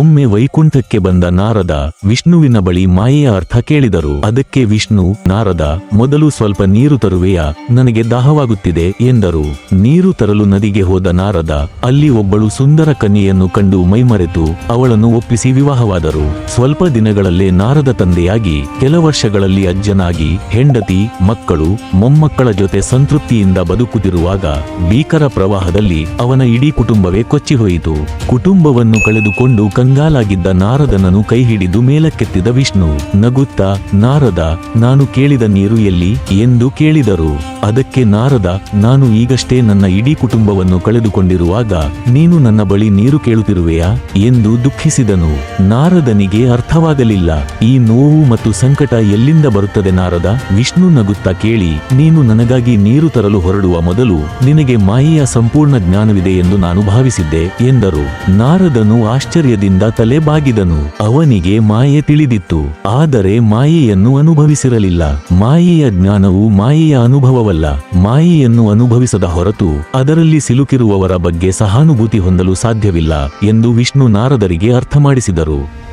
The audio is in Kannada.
ಒಮ್ಮೆ ವೈಕುಂಠಕ್ಕೆ ಬಂದ ನಾರದ ವಿಷ್ಣುವಿನ ಬಳಿ ಮಾಯೆಯ ಅರ್ಥ ಕೇಳಿದರು. ಅದಕ್ಕೆ ವಿಷ್ಣು, ನಾರದ, ಮೊದಲು ಸ್ವಲ್ಪ ನೀರು ತರುವೆಯ, ನನಗೆ ದಾಹವಾಗುತ್ತಿದೆ ಎಂದರು. ನೀರು ತರಲು ನದಿಗೆ ಹೋದ ನಾರದ, ಅಲ್ಲಿ ಒಬ್ಬಳು ಸುಂದರ ಕನ್ಯೆಯನ್ನು ಕಂಡು ಮೈಮರೆತು ಅವಳನ್ನು ಒಪ್ಪಿಸಿ ವಿವಾಹವಾದರು. ಸ್ವಲ್ಪ ದಿನಗಳಲ್ಲೇ ನಾರದ ತಂದೆಯಾಗಿ, ಕೆಲ ವರ್ಷಗಳಲ್ಲಿ ಅಜ್ಜನಾಗಿ, ಹೆಂಡತಿ, ಮಕ್ಕಳು, ಮೊಮ್ಮಕ್ಕಳ ಜೊತೆ ಸಂತೃಪ್ತಿಯಿಂದ ಬದುಕುತ್ತಿರುವಾಗ ಭೀಕರ ಪ್ರವಾಹದಲ್ಲಿ ಅವನ ಇಡೀ ಕುಟುಂಬವೇ ಕೊಚ್ಚಿಹೋಯಿತು. ಕುಟುಂಬವನ್ನು ಕಳೆದುಕೊಂಡು ಕಂಗಾಲಾಗಿದ್ದ ನಾರದನನ್ನು ಕೈ ಹಿಡಿದು ಮೇಲಕ್ಕೆತ್ತಿದ ವಿಷ್ಣು. ನಗುತ್ತಾ, ನಾರದ, ನಾನು ಕೇಳಿದ ನೀರು ಎಲ್ಲಿ ಎಂದು ಕೇಳಿದರು. ಅದಕ್ಕೆ ನಾರದ, ನಾನು ಈಗಷ್ಟೇ ನನ್ನ ಇಡೀ ಕುಟುಂಬವನ್ನು ಕಳೆದುಕೊಂಡಿರುವಾಗ ನೀನು ನನ್ನ ಬಳಿ ನೀರು ಕೇಳುತ್ತಿರುವೆಯಾ ಎಂದು ದುಃಖಿಸಿದನು. ನಾರದನಿಗೆ ಅರ್ಥವಾಗಲಿಲ್ಲ. ಈ ನೋವು ಮತ್ತು ಸಂಕಟ ಎಲ್ಲಿಂದ ಬರುತ್ತದೆ ನಾರದ? ವಿಷ್ಣು ನಗುತ್ತಾ ಕೇಳಿ, ನೀನು ನನಗಾಗಿ ನೀರು ತರಲು ಹೊರಡುವ ಮೊದಲು ನಿನಗೆ ಮಾಯೆಯ ಸಂಪೂರ್ಣ ಜ್ಞಾನವಿದೆ ಎಂದು ನಾನು ಭಾವಿಸಿದ್ದೆ ಎಂದರು. ನಾರದನು ಆಶ್ಚರ್ಯದಿಂದ ತಲೆ ಬಾಗಿದನು ಅವನಿಗೆ ಮಾಯೆ ತಿಳಿದಿತ್ತು. ಆದರೆ ಮಾಯೆಯನ್ನು ಅನುಭವಿಸಿರಲಿಲ್ಲ. ಮಾಯೆಯ ಜ್ಞಾನವು ಮಾಯೆಯ ಅನುಭವವಲ್ಲ. ಮಾಯೆಯನ್ನು ಅನುಭವಿಸದ ಹೊರತು ಅದರಲ್ಲಿ ಸಿಲುಕಿರುವವರ ಬಗ್ಗೆ ಸಹಾನುಭೂತಿ ಹೊಂದಲು ಸಾಧ್ಯವಿಲ್ಲ ಎಂದು ವಿಷ್ಣು ನಾರದರಿಗೆ ಅರ್ಥ ಮಾಡಿಸಿದರು